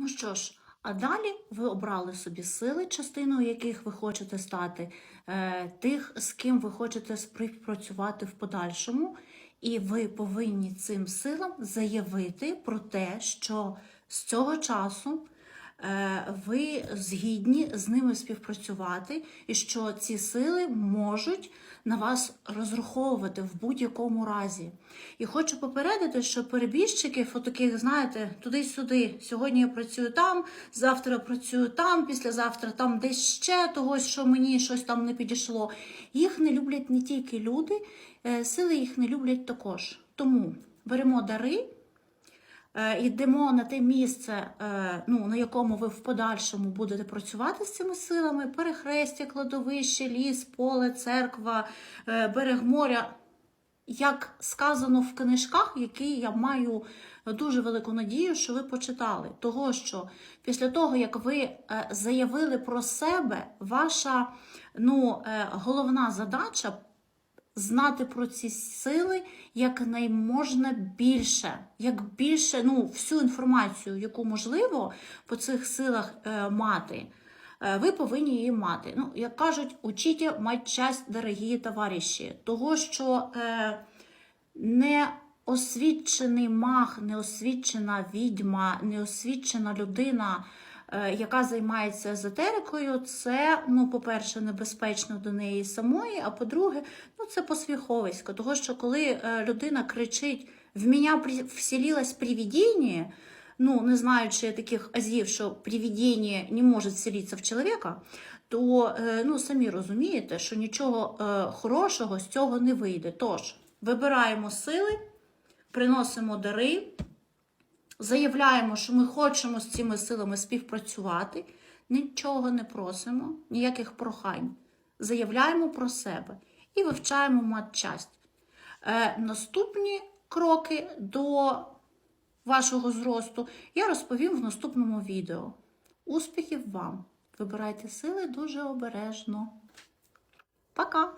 Ну що ж, а далі ви обрали собі сили, частиною яких ви хочете стати, е, тих, з ким ви хочете співпрацювати в подальшому, і ви повинні цим силам заявити про те, що з цього часу е, ви згідні з ними співпрацювати, і що ці сили можуть на вас розраховувати в будь-якому разі. І хочу попередити, що перебіжчиків, отаких, знаєте, туди-сюди. Сьогодні я працюю там, завтра працюю там, післязавтра там десь ще того, що мені щось там не підійшло. Їх не люблять не тільки люди, е, сили їх не люблять також. Тому беремо дари. Е, Йдемо на те місце, е, ну, на якому ви в подальшому будете працювати з цими силами: перехрестя, кладовище, ліс, поле, церква, е, берег моря. Як сказано в книжках, які я маю дуже велику надію, що ви почитали. Того, що після того, як ви заявили про себе, ваша ну, головна задача знати про ці сили як найможна більше, як більше, ну, всю інформацію, яку можливо по цих силах е, мати, е, ви повинні її мати. Ну, як кажуть, учіть мать часть, дорогі товариші, того, що е, неосвічений маг, неосвічена відьма, неосвічена людина, яка займається езотерикою, це, ну, по-перше, небезпечно до неї самої, а по-друге, ну, це посвіховисько. Того, що коли е, людина кричить в мене вселилось привидіння, ну, не знаючи таких азів, що привидіння не може вселитися в чоловіка, то е, ну, самі розумієте, що нічого е, хорошого з цього не вийде. Тож, вибираємо сили, приносимо дари, заявляємо, що ми хочемо з цими силами співпрацювати, нічого не просимо, ніяких прохань. Заявляємо про себе і вивчаємо матчасть. Е, наступні кроки до вашого зросту я розповім в наступному відео. Успіхів вам! Вибирайте сили дуже обережно. Пока!